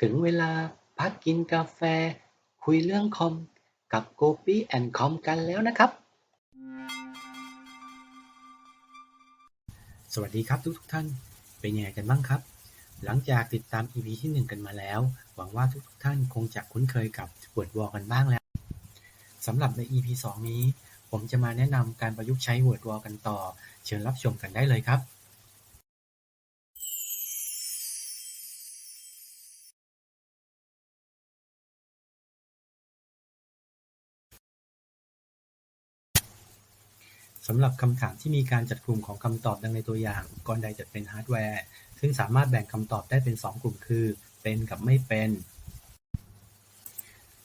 ถึงเวลาพักกินกาแฟ คุยเรื่องคอมกับโกปี้แอนคอมกันแล้วนะครับ สวัสดีครับทุกทุกท่าน เป็นยังไงกันบ้างครับ หลังจากติดตาม EP ที่ 1 กันมาแล้ว หวังว่าทุกทุกท่านคงจะคุ้นเคยกับ Word Wall กันบ้างแล้วสำหรับใน EP 2 นี้ ผมจะมาแนะนำการประยุกต์ใช้ Word Wall กันต่อ เชิญรับชมกันได้เลยครับ สำหรับคำถามที่มีการจัดกลุ่มของคำตอบดังในตัวอย่าง อุปกรณ์ใดจัดเป็นฮาร์ดแวร์ ซึ่งสามารถแบ่งคำตอบได้เป็น 2 กลุ่มคือ เป็นกับไม่เป็น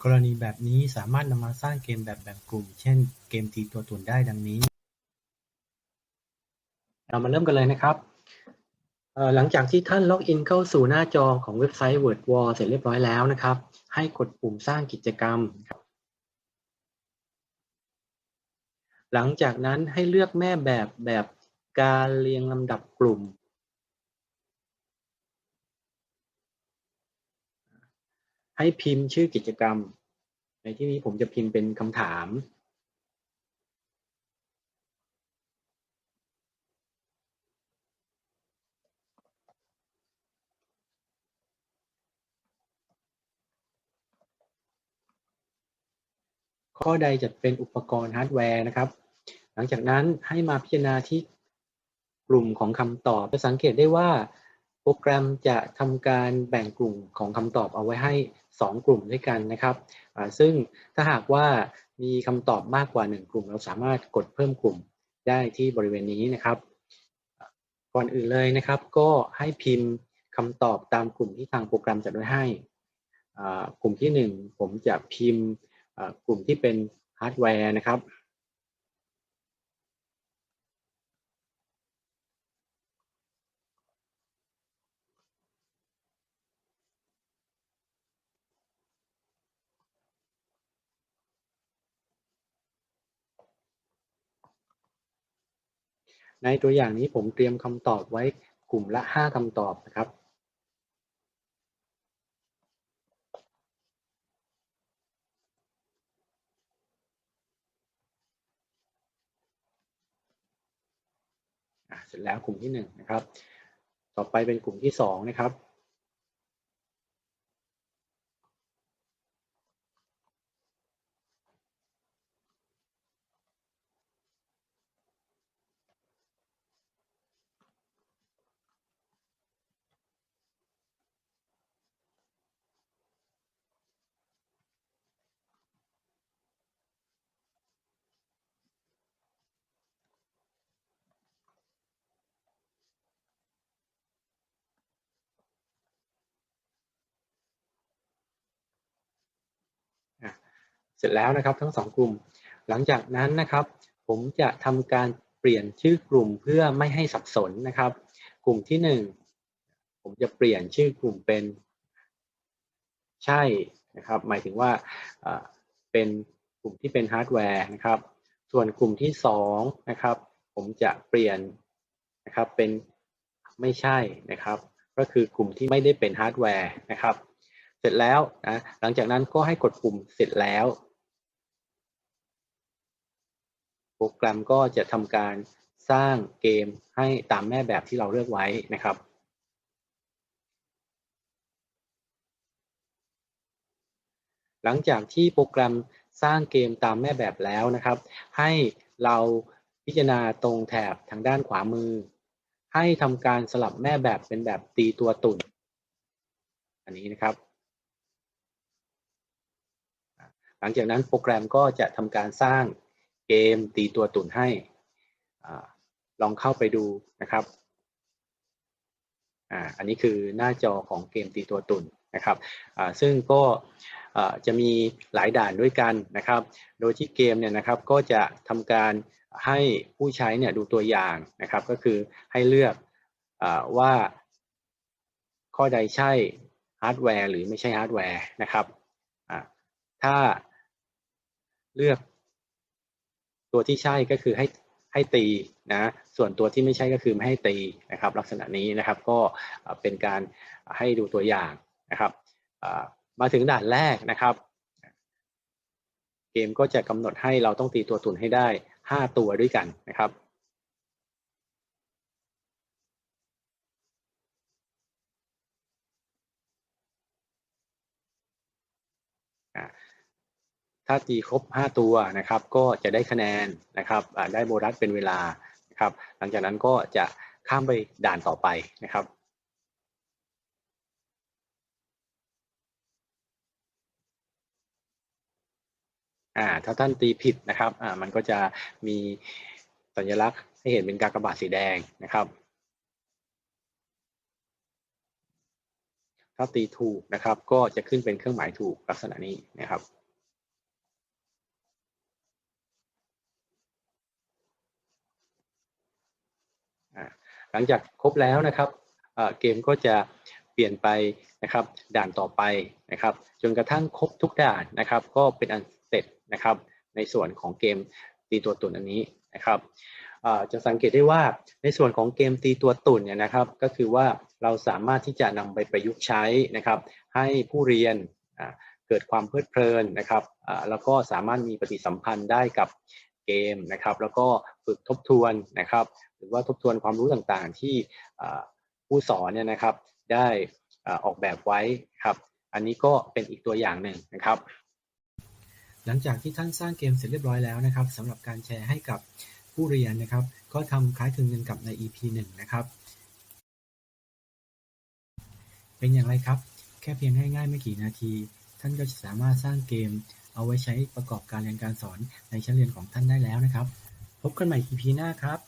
กรณีแบบนี้สามารถนำมาสร้างเกมแบบแบ่งกลุ่ม เช่น เกมตีตัวตนได้ดังนี้ เรามาเริ่มกันเลยนะครับหลังจากที่ท่านล็อกอินเข้าสู่หน้าจอของเว็บไซต์ WordWall เสร็จเรียบร้อยแล้วนะครับ ให้กดปุ่มสร้างกิจกรรม หลังจากนั้นให้เลือกแม่แบบแบบการเรียงลำดับกลุ่ม ให้พิมพ์ชื่อกิจกรรม ในที่นี้ผมจะพิมพ์เป็นคำถาม ข้อใดจัดเป็นอุปกรณ์ฮาร์ดแวร์นะครับ หลังจากนั้นให้มาพิจารณาที่กลุ่มของคำตอบจะสังเกตได้ว่า โปรแกรมจะทำการแบ่งกลุ่มของคำตอบเอาไว้ให้ 2 กลุ่มด้วยกันนะครับ ซึ่งถ้าหากว่ามีคำตอบมากกว่า 1 กลุ่ม เราสามารถกดเพิ่มกลุ่มได้ที่บริเวณนี้นะครับ ก่อนอื่นเลยนะครับ ก็ให้พิมพ์คำตอบตามกลุ่มที่ทางโปรแกรมจัดไว้ให้ กลุ่มที่ 1 ผมจะพิมพ์ กลุ่มที่เป็นฮาร์ดแวร์นะครับในตัวอย่างนี้ผมเตรียมคำตอบไว้กลุ่มละ 5คำตอบนะครับ เสร็จแล้วกลุ่มที่หนึ่งนะครับ ต่อไปเป็นกลุ่มที่สองนะครับ เสร็จแล้วนะครับทั้งสองกลุ่ม หลังจากนั้นนะครับ ผมจะทำการเปลี่ยนชื่อกลุ่มเพื่อไม่ให้สับสนนะครับ กลุ่มที่หนึ่งผมจะเปลี่ยนชื่อกลุ่มเป็นใช่นะครับ หมายถึงว่าเป็นกลุ่มที่เป็นฮาร์ดแวร์นะครับ ส่วนกลุ่มที่สองนะครับ ผมจะเปลี่ยนนะครับเป็นไม่ใช่นะครับ ก็คือกลุ่มที่ไม่ได้เป็นฮาร์ดแวร์นะครับ เสร็จแล้วนะหลังจากนั้นก็ให้กดปุ่มเสร็จแล้ว โปรแกรมก็จะทำการสร้างเกมให้ตามแม่แบบที่เราเลือกไว้นะครับหลังจากที่โปรแกรมสร้างเกมตามแม่แบบแล้วนะครับ ให้เราพิจารณาตรงแถบทางด้านขวามือ ให้ทำการสลับแม่แบบเป็นแบบตีตัวตุ่น อันนี้นะครับ หลังจากนั้นโปรแกรมก็จะทำการสร้าง เกมตีตัวตุ่นให้อลองเข้าไปดูนะครับอันนี้คือหน้าจอของเกมตีตัวตุ่นนะครับซึ่งก็จะมีหลายด่านด้วยกันนะครับ โดยที่เกมเนี่ยนะครับก็จะทำการให้ผู้ใช้เนี่ยดูตัวอย่างนะครับ ก็คือให้เลือกอว่าข้อใดใช่ฮาร์ดแวร์หรือไม่ใช่ฮาร์ดแวร์นะครับถ้าเลือก ตัวที่ใช่ก็คือให้ให้ตีนะส่วนตัวที่ไม่ใช่ก็คือไม่ให้ตีนะครับ ลักษณะนี้นะครับก็เป็นการให้ดูตัวอย่างนะครับมาถึงด่านแรกนะครับ เกมก็จะกำหนดให้เราต้องตีตัวตุนให้ได้ 5 ตัวด้วยกันนะครับ ถ้าตีครบ 5 ตัวนะครับ ก็จะได้คะแนนนะครับได้โบนัสเป็นเวลานะครับ หลังจากนั้นก็จะข้ามไปด่านต่อไปนะครับอ่าถ้าท่านตีผิดนะครับอ่ามันก็จะมีสัญลักษณ์ให้เห็นเป็นกากบาทสีแดงนะครับ ถ้าตีถูกนะครับ ก็จะขึ้นเป็นเครื่องหมายถูกลักษณะนี้นะครับ อ่า หลังจากครบแล้วนะครับเกมก็จะเปลี่ยนไปนะครับด่านต่อไปนะครับ จนกระทั่งครบทุกด่านนะครับ ก็เป็นอันเสร็จนะครับ ในส่วนของเกมตีตัวตุ่นอันนี้นะครับจะสังเกตได้ว่าในส่วนของเกมตีตัวตุ่นเนี่ยนะครับ ก็คือว่าเราสามารถที่จะนำไปประยุกต์ใช้นะครับ ให้ผู้เรียนเกิดความเพลิดเพลินนะครับแล้วก็สามารถมีปฏิสัมพันธ์ได้กับ เกมนะครับ แล้วก็ฝึกทบทวนนะครับ หรือว่าทบทวนความรู้ต่างๆ ที่ผู้สอนเนี่ยนะครับได้อออกแบบไว้ครับ อันนี้ก็เป็นอีกตัวอย่างหนึ่งนะครับ หลังจากที่ท่านสร้างเกมเสร็จเรียบร้อยแล้วนะครับสำหรับการแชร์ให้กับผู้เรียนนะครับ ก็ทำคล้ายคลึงกันกับใน EP 1 นะครับ เป็นอย่างไรครับ แค่เพียงง่ายๆไม่กี่นาที ท่านก็จะสามารถสร้างเกม เอาไว้ใช้ประกอบการเรียนการสอนในชั้นเรียนของท่านได้แล้วนะครับ พบกันใหม่ EP หน้าครับ